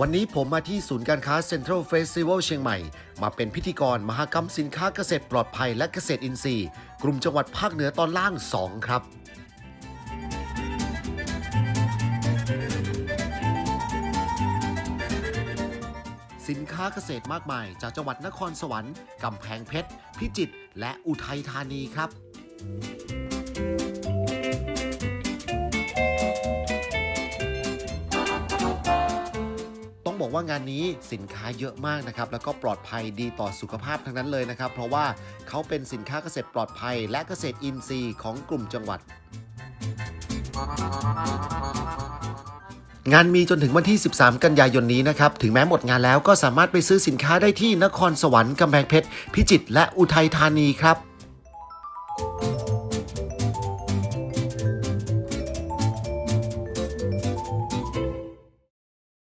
วันนี้ผมมาที่ศูนย์การค้าเซ็นทรัลเฟสติวัลเชียงใหม่ มาเป็นพิธีกรมหกรรมสินค้าเกษตรปลอดภัยและเกษตรอินทรีย์ กลุ่มจังหวัดภาคเหนือตอนล่าง 2 ครับ สินค้าเกษตรมากมาย จากจังหวัดนครสวรรค์กำแพงเพชร พิจิตรและอุทัยธานีครับ ต้องบอกว่างานนี้สินค้าเยอะมากนะครับแล้วก็ปลอดภัยดีต่อสุขภาพทั้งนั้นเลยนะครับ เพราะว่าเขาเป็นสินค้าเกษตรปลอดภัย และเกษตรอินทรีย์ของกลุ่มจังหวัดงานมีจนถึงวันที่ 13 กันยายนนี้นะครับ ถึงแม้หมดงานแล้วก็สามารถไปซื้อสินค้าได้ที่นครสวรรค์กำแพงเพชร พิจิตรและอุทัยธานีครับ